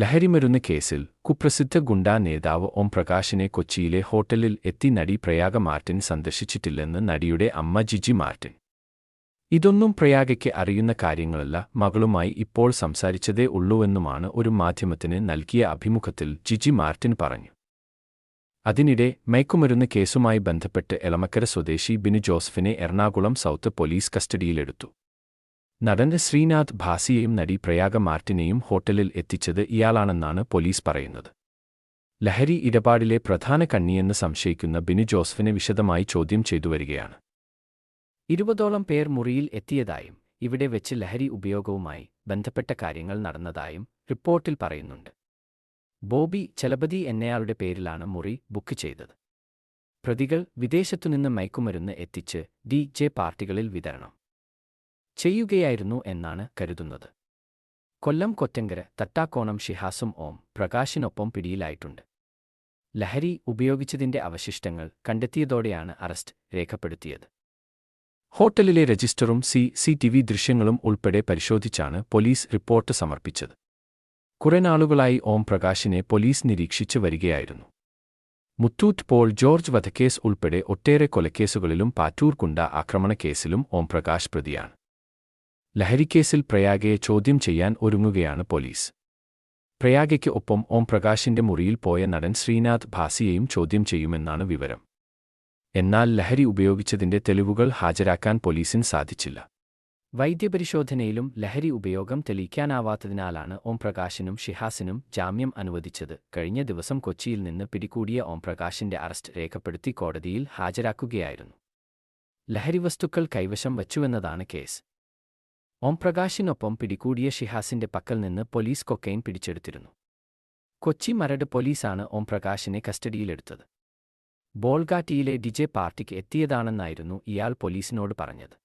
ലഹരിമരുന്ന് കേസിൽ കുപ്രസിദ്ധ ഗുണ്ടാ നേതാവ് ഓം പ്രകാശിനെ കൊച്ചിയിലെ ഹോട്ടലിൽ എത്തി നടി പ്രയാഗ മാർട്ടിൻ സന്ദർശിച്ചിട്ടില്ലെന്ന് നടിയുടെ അമ്മ ജിജി മാർട്ടിൻ. ഇതൊന്നും പ്രയാഗയ്ക്ക് അറിയുന്ന കാര്യങ്ങളല്ല മകളുമായി ഇപ്പോൾ സംസാരിച്ചതേ ഉള്ളൂവെന്നുമാണ് ഒരു മാധ്യമത്തിന് നൽകിയ അഭിമുഖത്തിൽ ജിജി മാർട്ടിൻ പറഞ്ഞു. അതിനിടെ മയക്കുമരുന്ന് കേസുമായി ബന്ധപ്പെട്ട് എളമക്കര സ്വദേശി ബിനു ജോസഫിനെ എറണാകുളം സൗത്ത് പോലീസ് കസ്റ്റഡിയിലെടുത്തു. നടൻ ശ്രീനാഥ് ഭാസിയെയും നടി പ്രയാഗ മാർട്ടിനെയും ഹോട്ടലിൽ എത്തിച്ചത് ഇയാളാണെന്നാണ് പോലീസ് പറയുന്നത്. ലഹരി ഇടപാടിലെ പ്രധാന കണ്ണിയെന്ന് സംശയിക്കുന്ന ബിനു ജോസഫിനെ വിശദമായി ചോദ്യം ചെയ്തു വരികയാണ്. ഇരുപതോളം പേർ മുറിയിൽ എത്തിയതായും ഇവിടെ വെച്ച് ലഹരി ഉപയോഗവുമായി ബന്ധപ്പെട്ട കാര്യങ്ങൾ നടന്നതായും റിപ്പോർട്ടിൽ പറയുന്നുണ്ട്. ബോബി ചലപതി എന്നയാളുടെ പേരിലാണ് മുറി ബുക്ക് ചെയ്തത്. പ്രതികൾ വിദേശത്തുനിന്ന് മയക്കുമരുന്ന് എത്തിച്ച് ഡി ജെ പാർട്ടികളിൽ വിതരണം. ചെയ്യുകയായിരുന്നു എന്നാണ് കരുതുന്നത്. കൊല്ലം കൊറ്റങ്കര തട്ടാക്കോണം ഷിഹാസും ഓം പ്രകാശിനൊപ്പം പിടിയിലായിട്ടുണ്ട്. ലഹരി ഉപയോഗിച്ചതിന്റെ അവശിഷ്ടങ്ങൾ കണ്ടെത്തിയതോടെയാണ് അറസ്റ്റ് രേഖപ്പെടുത്തിയത്. ഹോട്ടലിലെ രജിസ്റ്ററും സി സി ടി വി ദൃശ്യങ്ങളും ഉൾപ്പെടെ പരിശോധിച്ചാണ് പോലീസ് റിപ്പോർട്ട് സമർപ്പിച്ചത്. കുറെ നാളുകളായി ഓം പ്രകാശിനെ പോലീസ് നിരീക്ഷിച്ചു വരികയായിരുന്നു. മുത്തൂറ്റ് പോൾ ജോർജ് വധക്കേസ് ഉൾപ്പെടെ ഒട്ടേറെ കൊലക്കേസുകളിലും പാറ്റൂർ കുണ്ട ആക്രമണക്കേസിലും ഓം പ്രകാശ് പ്രതിയാണ്. ലഹരിക്കേസിൽ പ്രയാഗയെ ചോദ്യം ചെയ്യാൻ ഒരുങ്ങുകയാണ് പോലീസ്. പ്രയാഗയ്ക്ക് ഒപ്പം ഓം പ്രകാശിന്റെ മുറിയിൽ പോയ നടൻ ശ്രീനാഥ് ഭാസിയെയും ചോദ്യം ചെയ്യുമെന്നാണ് വിവരം. എന്നാൽ ലഹരി ഉപയോഗിച്ചതിന്റെ തെളിവുകൾ ഹാജരാക്കാൻ പോലീസിന് സാധിച്ചില്ല. വൈദ്യപരിശോധനയിലും ലഹരി ഉപയോഗം തെളിയിക്കാനാവാത്തതിനാലാണ് ഓം പ്രകാശിനും ഷിഹാസിനും ജാമ്യം അനുവദിച്ചത്. കഴിഞ്ഞ ദിവസം കൊച്ചിയിൽ നിന്ന് പിടികൂടിയ ഓം പ്രകാശിന്റെ അറസ്റ്റ് രേഖപ്പെടുത്തി കോടതിയിൽ ഹാജരാക്കുകയായിരുന്നു. ലഹരി വസ്തുക്കൾ കൈവശം വച്ചുവെന്നതാണ് കേസ്. ഓം പ്രകാശിനൊപ്പം പിടികൂടിയ ഷിഹാസിന്റെ പക്കൽ നിന്ന് പോലീസ് കൊക്കൈൻ പിടിച്ചെടുത്തിരുന്നു. കൊച്ചി മരട് പോലീസാണ് ഓം പ്രകാശിനെ കസ്റ്റഡിയിലെടുത്തത്. ബോൾഗാട്ടിയിലെ ഡിജെ പാർട്ടിക്ക് എത്തിയതാണെന്നായിരുന്നു ഇയാൾ പോലീസിനോട് പറഞ്ഞത്.